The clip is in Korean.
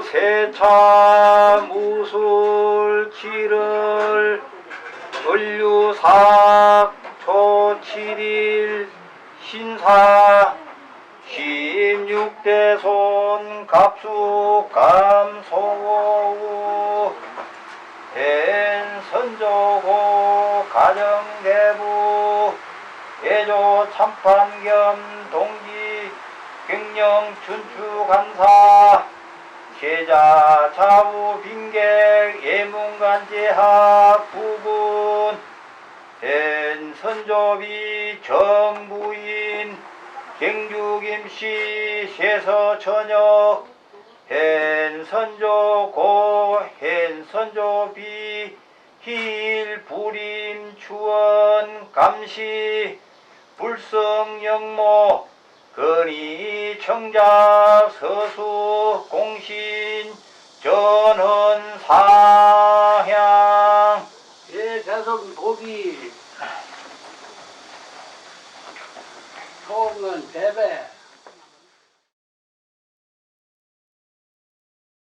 유세차 무술 칠을 을류삭 초칠일 신사 십육대손 갑수 감소우 댄선조고 가정대부 예조 참판 겸 동지 경영 춘추간사. 계자 차우 빈객 예문간제학 부분 댄선조비 정부인 경주김씨 세서천역 헨선조 고 헨선조 비 힐부림 추원 감시. 불성영모 건 의 청자 서수 공신 전헌 사향 대자성 도비. 총은 대배.